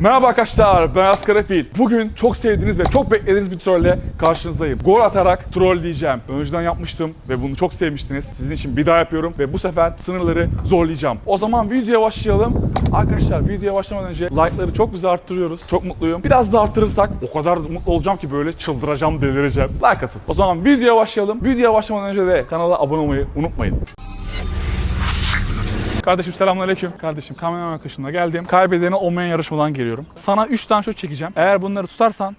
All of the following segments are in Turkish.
Merhaba arkadaşlar ben Askar Efil. Bugün çok sevdiğiniz ve çok beklediğiniz bir trolle karşınızdayım. Gol atarak troll diyeceğim. Önceden yapmıştım ve bunu çok sevmiştiniz. Sizin için bir daha yapıyorum ve bu sefer sınırları zorlayacağım. O zaman videoya başlayalım. Arkadaşlar videoya başlamadan önce like'ları çok güzel arttırıyoruz. Çok mutluyum. Biraz da arttırırsak o kadar mutlu olacağım ki böyle çıldıracağım, delireceğim. Like atın. O zaman videoya başlayalım. Videoya başlamadan önce de kanala abone olmayı unutmayın. Kardeşim selamünaleyküm. Kardeşim kameraman kışında geldim. Kaybedeni olmayan yarışmadan geliyorum. Sana 3 tane şut çekeceğim. Eğer bunları tutarsan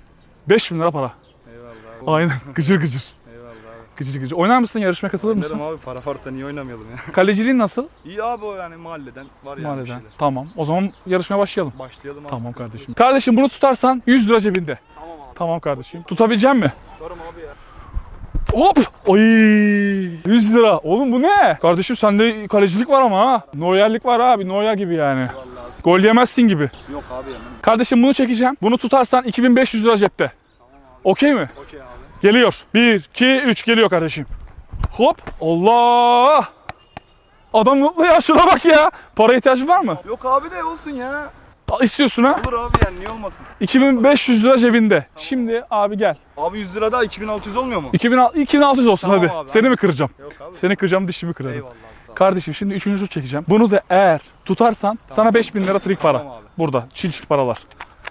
5000 lira para. Eyvallah abi. Aynen. Gıcır gıcır. Eyvallah abi. Gıcır gıcır. Oynar mısın? Yarışmaya katılır mısın? Abi para varsa niye oynamayalım ya. Kaleciliğin nasıl? İyi abi o yani mahalleden var yani bir Mahalleden. şeyler. Tamam. O zaman yarışmaya başlayalım. Başlayalım abi. Tamam kardeşim. Kardeşim bunu tutarsan 100 lira cebinde. Tamam abi. Tamam kardeşim. Tutabilecek mi? Tutarım abi ya. Hop! Oy! 100 lira. Oğlum bu ne? Kardeşim sende kalecilik var ama ha. Neuer'lik var abi. Neuer gibi yani. Vallahi Gol yemezsin gibi. yok abi ya. Kardeşim bunu çekeceğim. Bunu tutarsan 2500 lira cepte. Okey mi? Okey abi. Geliyor. 1, 2, 3 geliyor kardeşim. Hop. Allah. Adam mutlu ya şuna bak ya. Para ihtiyacın var mı? Yok abi de olsun ya. İstiyorsun ha? Olur abi yani niye olmasın. 2500 lira cebinde. Şimdi abi gel. Abi 100 lira daha 2600 olmuyor mu? 2600 2600 olsun Tamam hadi. abi, Seni mi kıracağım? Yok abi. Seni kıracağım dişimi kırarım. Eyvallah abi sağ ol. Kardeşim şimdi üçüncü şut çekeceğim. Bunu da eğer tutarsan sana 5000 lira trik para. Tamam abi. Burada çil çil paralar.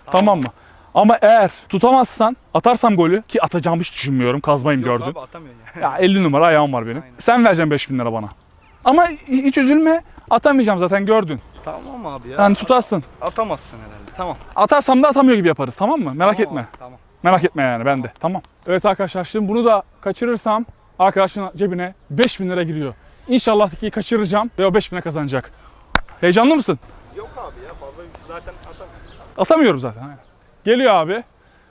Tamam. mı? Ama eğer tutamazsan atarsam golü ki atacağımı hiç düşünmüyorum. Kazmayım Yok gördün. abi atamıyorsun ya. Ya 50 numara ayağım var benim. Aynen. Sen vereceksin 5000 lira bana. Ama hiç üzülme. Atamayacağım zaten gördün. Tamam abi ya. Yani tutarsın. Atamazsın herhalde. Tamam. Atarsam da atamıyor gibi yaparız tamam mı? Merak Tamam etme. abi, Tamam. Merak etme yani ben de. Tamam. Evet arkadaşlar şimdi bunu da kaçırırsam arkadaşın cebine 5000 lira giriyor. İnşallah ki kaçıracağım ve o 5000 lira kazanacak. Heyecanlı mısın? Yok abi ya fazla zaten atamıyorum. Atamıyorum zaten. aynen. Geliyor abi.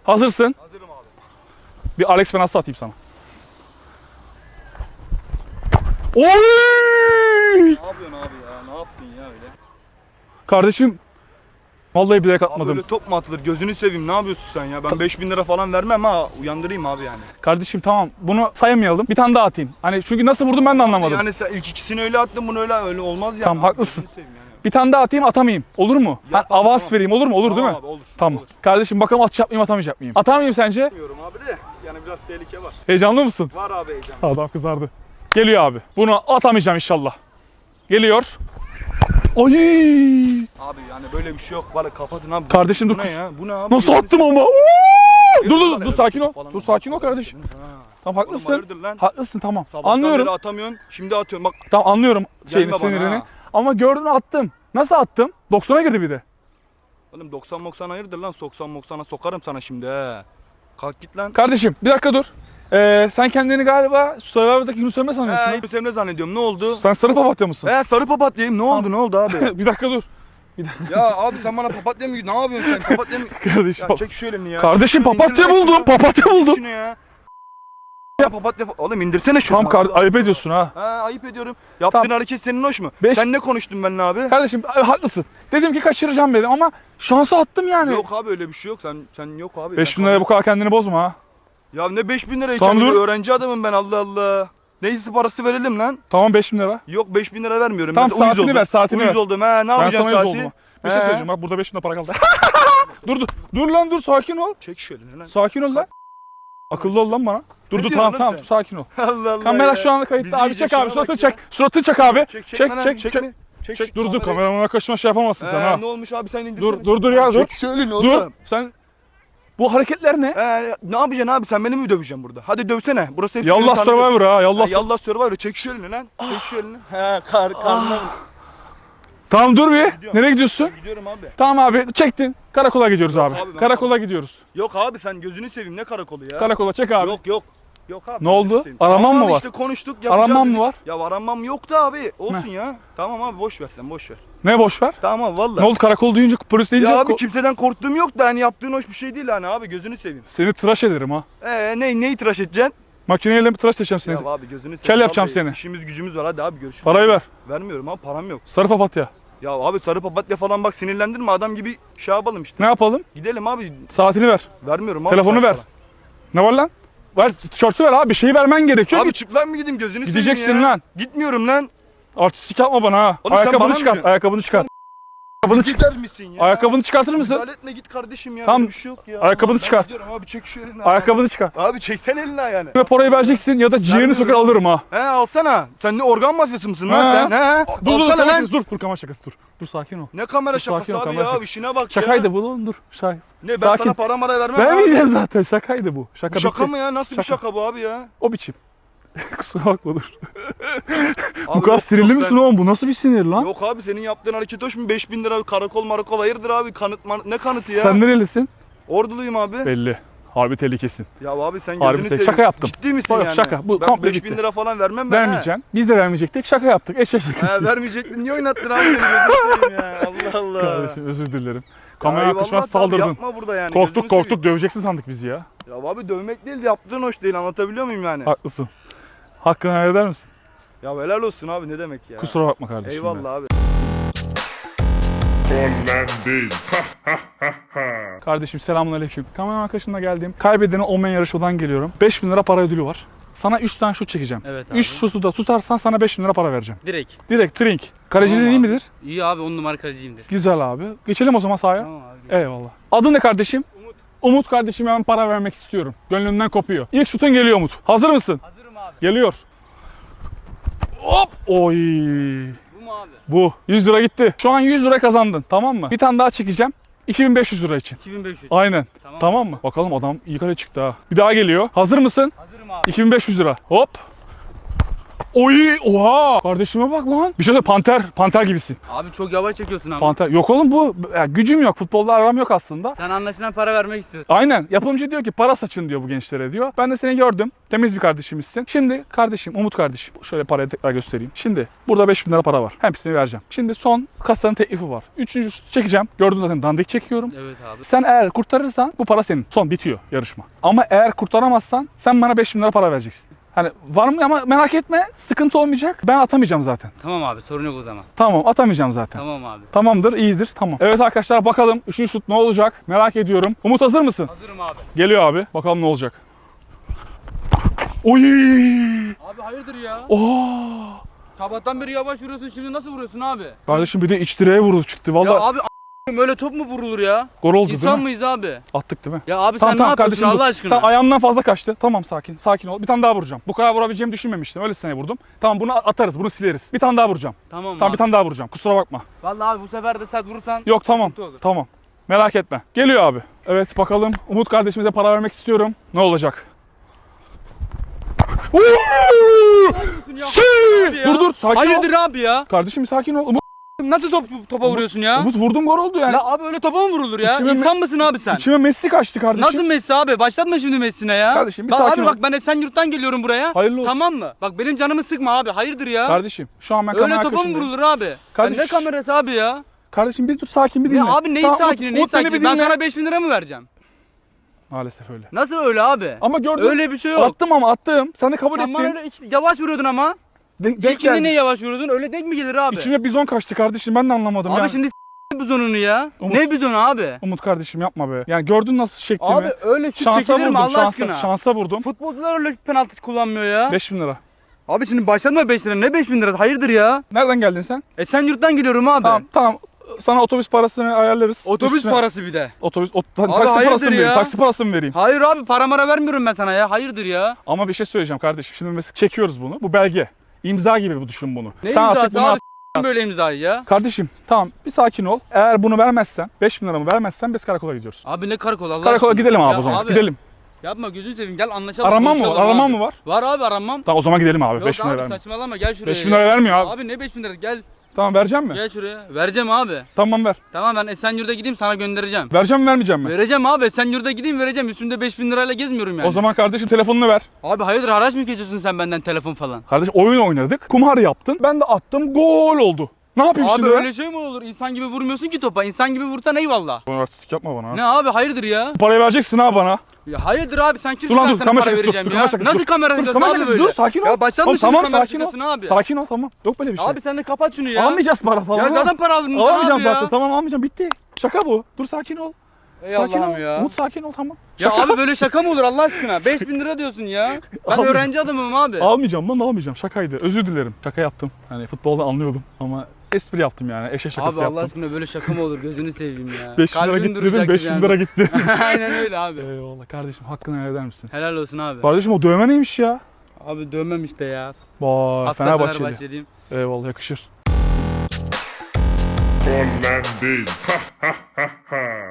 Hazırsın. Hazırım abi. Bir Alex Fenas'ı atayım sana. Oy! Ne yapıyorsun abi ya? Ne yaptın ya öyle? Kardeşim vallahi bilerek Abi atmadım. öyle top mu atılır? Gözünü seveyim. Ne yapıyorsun sen ya? Ben 5000 lira falan vermem ha. Uyandırayım abi yani. Kardeşim tamam bunu saymayalım. Bir tane daha atayım. Hani çünkü nasıl vurdum ben de anlamadım. Yani sen ilk ikisini öyle attın bunu öyle öyle olmaz ya. Tamam, Abi haklısın. gözünü seveyim yani. Bir tane daha atayım atamayayım. Olur mu? Ben tamam, avans tamam. vereyim olur mu? Olur Tamam değil mi? Abi, olur. Tamam. Olur. Kardeşim bakalım atacak mıyım atamayacak mıyım? Atar mıyım sence? Bilmiyorum abi de. Yani biraz tehlike var. Heyecanlı mısın? Var abi heyecan. Adam kızardı. Geliyor abi. Bunu atamayacağım inşallah. Geliyor. Oy! Abi yani böyle bir şey yok. Var kapatın abi. Kardeşim bu dur ne kız. ya? Bu ne abi? Nasıl attım ama? Dur dur dur sakin ol. Dur sakin ol kardeşim. Tamam haklısın. Haklısın tamam. Sabahtan Anlıyorum. beri atamıyorsun. Şimdi atıyorum. Bak Tamam anlıyorum şeyini sinirini. ha. Ama gördün attım. Nasıl attım? 90'a girdi bir de. Oğlum 90 90 hayırdır lan? 90 90'a sokarım sana şimdi he. Kalk git lan. Kardeşim bir dakika dur. Ee, sen kendini galiba Survivor'daki Yunus Emre sanıyorsun. Ha? Yunus Emre zannediyorum. Ne oldu? Sen sarı papatya mısın? He sarı papatyayım. Ne oldu? Ne oldu abi? bir dakika dur. ya abi sen bana papatya mı Ne yapıyorsun sen? Papatya mı? Kardeşim, Ya çek şu elini ya. kardeşim Şunu papatya buldum. Papatya buldum. Şunu ya. Ya papatya Oğlum indirsene şunu. Tamam kar- ayıp ediyorsun ha. Ha ayıp ediyorum. Yaptığın Tamam. hareket senin hoş mu? Beş- Sen ne konuştun benimle abi? Kardeşim haklısın. Dedim ki kaçıracağım dedim ama şansı attım yani. Yok abi öyle bir şey yok. Sen sen yok abi. 5000 Ben liraya bu kadar kendini bozma ha. Ya ne 5000 lira Tamam, dur. Öğrenci adamım ben Allah Allah. Neyse parası verelim lan. Tamam 5000 lira. Yok 5000 lira vermiyorum. Tamam, Ben de uyuz saatini oldum. ver, saatini Uyuz ver. oldum ha. Ne Ben yapacağım sana yüz saati? oldum. Bir şey He. söyleyeceğim bak burada 5000 lira para kaldı. dur dur. Dur lan dur sakin ol. Çek şöyle lan. Sakin ol lan. Akıllı ol lan bana. Dur Ne dur diyorsun tamam lan tamam sen? sakin ol. Allah Allah Kamera ya. şu anda Bizi kayıtta. Abi yiyecek çek abi şuna suratını ya. çek. Suratını çek abi. Çek çek Çek lan, çek çek çek. dur dur kameramana kaçma şey yapamazsın sen ha. Ne olmuş abi sen indirsene. Dur dur dur ya dur. Çek şöyle ne Dur. Sen bu hareketler ne? He, ne yapacaksın abi sen beni mi döveceksin burada? Hadi dövsene. Burası hep Yallah Survivor ha. Yallah. Sur- Yallah Survivor. Çek şu elini lan. Çek şu elini. He kar karnına. Tamam dur bir. Gidiyorum. Nereye gidiyorsun? Gidiyorum abi. Tamam abi çektin. Karakola gidiyoruz abi. abi, ben- Karakola gidiyoruz. Yok abi sen gözünü seveyim ne karakolu ya. Karakola çek abi. Yok yok. Yok abi. Ne oldu? Aramam mı abi, var? İşte konuştuk yapacağız Aramam mı dedik. var? Ya aramam yoktu abi. Olsun ya. Tamam abi boş ver sen boş ver. Ne boş ver? Tamam vallahi. Ne oldu karakol deyince polis deyince Ya abi ko- kimseden korktuğum yok da hani yaptığın hoş bir şey değil hani abi gözünü seveyim. seni tıraş ederim ha. Ee ne neyi tıraş edeceksin? Makineyle mi tıraş edeceğim seni? Ya abi gözünü seveyim. Kel yapacağım Vallahi seni. İşimiz gücümüz var hadi abi görüşürüz. Parayı ver. Vermiyorum abi param yok. Sarı papatya. Ya abi sarı papatya falan bak sinirlendirme adam gibi şey yapalım işte. Ne yapalım? Gidelim abi. Saatini ver. Vermiyorum abi. Telefonu ver. Ne var lan? Ver tişörtü ver abi. Bir şeyi vermen gerekiyor. Abi çıplak mı gideyim gözünü seveyim Gideceksin ya. lan. Gitmiyorum lan. Artistik yapma bana ha. Oğlum sen bana Ayakkabını mı çıkart. diyorsun? Ayakkabını çıkart. Ayakkabını çık. Gider misin ya? Ayakkabını çıkartır mısın? Müdahale etme git kardeşim ya. Tamam. Bir şey yok ya. Ayakkabını Ben çıkar. gidiyorum Abi çek şu elini. Ayakkabını çıkar. Abi çeksen elini ayağını. Ve parayı vereceksin ya da ciğerini söker alırım ha. He alsana. Sen ne organ mafyası mısın lan sen? He. Dur dur Alsana lan. şakası dur. Dur kamera şakası dur. Dur sakin ol. Ne kamera Dur, şakası ol, abi kamera ya. şakası. İşine bak ya. Şakaydı bu oğlum dur. Şaka. Ne ben Sakin. sana para mara vermem abi. Vermeyeceğim zaten. Şakaydı bu. Şaka, Bu şaka mı ya? Nasıl bir Şaka. şaka bu abi ya? O biçim. Kusura bakma dur. bu Abi kadar yok, sinirli yok misin ben- oğlum? Bu nasıl bir sinir lan? Yok abi senin yaptığın hareket hoş mu? 5000 lira karakol marakol hayırdır abi? Kanıt man- ne kanıtı ya? Sen nerelisin? Orduluyum abi. Belli. Harbi tehlikesin. Ya abi sen Harbi gözünü tek- seveyim. şaka yaptım. Ciddi misin Yok, yani? şaka. Bu ben komple 5000 bitti. lira falan vermem ben. he. Vermeyeceksin. Biz de vermeyecektik. Şaka yaptık. Eşek şakası. He vermeyecektin. Niye oynattın abi beni gözünü seveyim ya? Allah Allah. Kardeşim özür dilerim. Ya Kamera eyvallah yakışmaz tabii, saldırdın. Yapma burada yani. korktuk gözünü korktuk döveceksin sandık bizi ya. Ya abi dövmek değil yaptığın hoş değil anlatabiliyor muyum yani? Haklısın. Hakkını helal eder misin? Ya helal olsun abi ne demek ya. Kusura bakma kardeşim. Eyvallah abi. Trollendim. Kardeşim selamun aleyküm. Kamera arkadaşımla geldim. Kaybedene olmayan yarışmadan geliyorum. 5000 lira para ödülü var. Sana 3 tane şut çekeceğim. Evet abi. 3 şutu da tutarsan sana 5000 lira para vereceğim. Direkt. Direkt trink. Kaleciliğin Tamam iyi abi. midir? İyi abi on numara kaleciyimdir. Güzel abi. Geçelim o zaman sahaya. Tamam abi. Eyvallah. Adın ne kardeşim? Umut. Umut kardeşim hemen para vermek istiyorum. Gönlümden kopuyor. İlk şutun geliyor Umut. Hazır mısın? Hazırım abi. Geliyor. Hop! Oy! Bu mu abi? Bu 100 lira gitti. Şu an 100 lira kazandın. Tamam mı? Bir tane daha çekeceğim. 2500 lira için. 2500. Aynen. Tamam. Tamam mı? Bakalım adam iyi kale çıktı ha. Bir daha geliyor. Hazır mısın? Hazırım abi. 2500 lira. Hop. Oy! Oha! Kardeşime bak lan. Bir şey söyle panter. Panter gibisin. Abi çok yavaş çekiyorsun ama. Panter. Yok oğlum bu. Ya, gücüm yok. Futbolda aram yok aslında. Sen anlaşılan para vermek istiyorsun. Aynen. Yapımcı diyor ki para saçın diyor bu gençlere diyor. Ben de seni gördüm. Temiz bir kardeşimizsin. Şimdi kardeşim, Umut kardeşim. Şöyle parayı tekrar göstereyim. Şimdi burada 5000 lira para var. Hepsini vereceğim. Şimdi son kasanın teklifi var. Üçüncü şutu çekeceğim. Gördün zaten dandik çekiyorum. Evet abi. Sen eğer kurtarırsan bu para senin. Son bitiyor yarışma. Ama eğer kurtaramazsan sen bana 5000 lira para vereceksin. Hani var mı ama merak etme sıkıntı olmayacak. Ben atamayacağım zaten. Tamam abi sorun yok o zaman. Tamam atamayacağım zaten. Tamam abi. Tamamdır iyidir tamam. Evet arkadaşlar bakalım üçüncü şut ne olacak merak ediyorum. Umut hazır mısın? Hazırım abi. Geliyor abi. Bakalım ne olacak. Oy! Abi hayırdır ya? Oo! Sabahtan beri yavaş vuruyorsun şimdi nasıl vuruyorsun abi? Kardeşim bir de iç direğe vurdu çıktı. Ya Vallahi abi a- öyle top mu vurulur ya? gol oldu değil İnsan mi? mıyız abi? Attık değil mi? Ya abi sen ne yapıyorsun dur. Allah aşkına? Tamam ayağımdan fazla kaçtı. Tamam sakin. Sakin ol. Bir tane daha vuracağım. Bu kadar vurabileceğimi düşünmemiştim. Öylesine vurdum. Tamam bunu atarız. Bunu sileriz. Bir tane daha vuracağım. Tamam Tamam abi. bir tane daha vuracağım. Kusura bakma. Vallahi abi bu sefer de sert vurursan Yok tamam. sıkıntı olur. Tamam. Merak etme. Geliyor abi. Evet bakalım. Umut kardeşimize para vermek istiyorum. Ne olacak? ya? Si! Abi ya. Dur dur sakin ol. Hayırdır abi ya? Kardeşim sakin ol. Umut, Nasıl top topa vuruyorsun ya? Umut vurdum gol oldu yani. Ya abi öyle topa mı vurulur ya? İçime- İnsan mısın abi sen? İçime Messi kaçtı kardeşim. Nasıl Messi abi? Başlatma şimdi Messi'ne ya. Kardeşim, bir bak sakin abi ol. bak ben Esenyurt'tan geliyorum buraya. Hayırlı olsun. Tamam mı? Bak benim canımı sıkma abi. Hayırdır ya? Kardeşim şu an ben öyle kamera topa mı vurulur abi? Kardeş- Ya ne kamerası abi ya? Kardeşim bir dur sakin bir dinle. Ne abi neyi Tamam, sakini Umut- neyi Umut sakini? Ben sana 5000 lira mı vereceğim? Maalesef öyle. Nasıl öyle abi? Ama gördün. Öyle bir şey yok. Attım ama attım. Sen de kabul Sen bana ettin. öyle iki- yavaş vuruyordun ama. De- denk geldi. niye yavaş vuruyordun? Öyle denk mi gelir abi? İçime bizon kaçtı kardeşim ben de anlamadım abi ya. şimdi s- bizonunu ya. Umut- Ne bizonu abi? Umut kardeşim yapma be. Yani gördün nasıl şeklimi. Abi öyle şut şansa çekilir vurdum mi Allah şansa, aşkına? şansa vurdum. Futbolcular öyle penaltı kullanmıyor ya. 5000 lira. Abi şimdi başlatma 5 lira. Ne 5000 lira? Hayırdır ya? Nereden geldin sen? Esenyurt'tan geliyorum abi. Tamam tamam. Sana otobüs parasını ayarlarız. Otobüs Üstüne- parası bir de. Otobüs ot, taksi hayırdır parasını mı vereyim? Taksi parasını mı vereyim? Hayır abi para mara vermiyorum ben sana ya. Hayırdır ya? Ama bir şey söyleyeceğim kardeşim. Şimdi mesela çekiyoruz bunu. Bu belge. İmza gibi bu düşün bunu. Ne Sen artık imzası bunu abi? at- S- böyle imzayı ya. Kardeşim tamam bir sakin ol. Eğer bunu vermezsen 5000 liramı vermezsen biz karakola gidiyoruz. Abi ne karakol Allah Karakola aşkına. gidelim abi Ya o zaman. Gidelim. Yapma gözünü seveyim gel anlaşalım. Araman mı var? konuşalım Araman abi. mı var? Var abi aramam. Tamam o zaman gidelim abi. Yok 5000 lira abi vermiyor. saçmalama gel şuraya. 5000 lira vermiyor abi. Abi ne 5000 lira gel Tamam vereceğim mi? gel şuraya. Vereceğim abi. Tamam ver. Tamam ben Esenyurt'a gideyim sana göndereceğim. Vereceğim mi vermeyeceğim mi? Vereceğim abi Esenyurt'a gideyim vereceğim. Üstümde 5000 lirayla gezmiyorum yani. O zaman kardeşim telefonunu ver. Abi hayırdır haraç mı kesiyorsun sen benden telefon falan? Kardeş oyun oynadık. Kumar yaptın. Ben de attım. Gol oldu. Ne yapayım Abi şimdi? öyle şey mi olur? İnsan gibi vurmuyorsun ki topa. İnsan gibi vursan eyvallah. Bana artistik yapma bana. Ne abi hayırdır ya? Parayı vereceksin ha bana. Ya hayırdır abi sen kimsin Dur lan ben dur sana kamera para şakası dur. vereceğim Dur ya? kamera şakası Nasıl dur. kamera Dur şakası kamera abi şakası böyle? dur sakin ol. Ya başlatma Oğlum, şimdi tamam kamera sakin ol. şakasını abi. Sakin ol tamam. Yok böyle bir şey. Abi sen de kapat şunu ya. Almayacağız para falan. Ya zaten para aldın sen Alamayacağım zaten. Tamam almayacağım. Bitti. Şaka bu. Dur sakin ol. Ey sakin ol. Allah'ım ya. Umut sakin ol tamam. Ya Şaka. abi böyle şaka mı olur Allah aşkına? 5000 lira diyorsun ya. Ben Almayacağım. öğrenci adamım abi. Almayacağım lan almayacağım. Şakaydı. Özür dilerim. Şaka yaptım. Hani futboldan anlıyordum ama espri yaptım yani. Eşe şakası Abi Allah yaptım. aşkına böyle şaka mı olur gözünü seveyim ya. 5 bin lira Kalbim gitti dedim duracaktı 5 bin yani. lira gitti. Aynen öyle abi. Eyvallah kardeşim hakkını helal eder misin? Helal olsun abi. Kardeşim o dövme neymiş ya? Abi dönmem işte ya. Vay Hasta Fenerbahçeli. Fenerbahçeliyim. Eyvallah yakışır.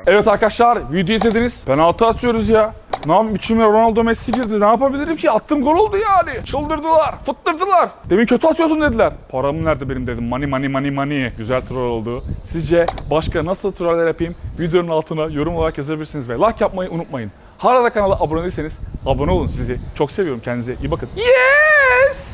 Evet arkadaşlar video izlediniz. Penaltı atıyoruz ya. Ne yapayım içime Ronaldo Messi girdi. Ne yapabilirim ki? Attım gol oldu yani. Çıldırdılar. Fıttırdılar. Demin kötü atıyorsun dediler. Param nerede benim dedim. Money money money money. Güzel troll oldu. Sizce başka nasıl troller yapayım? Videonun altına yorum olarak yazabilirsiniz ve like yapmayı unutmayın. Hala kanala abone değilseniz abone olun sizi. Çok seviyorum kendinize. iyi bakın. Yes!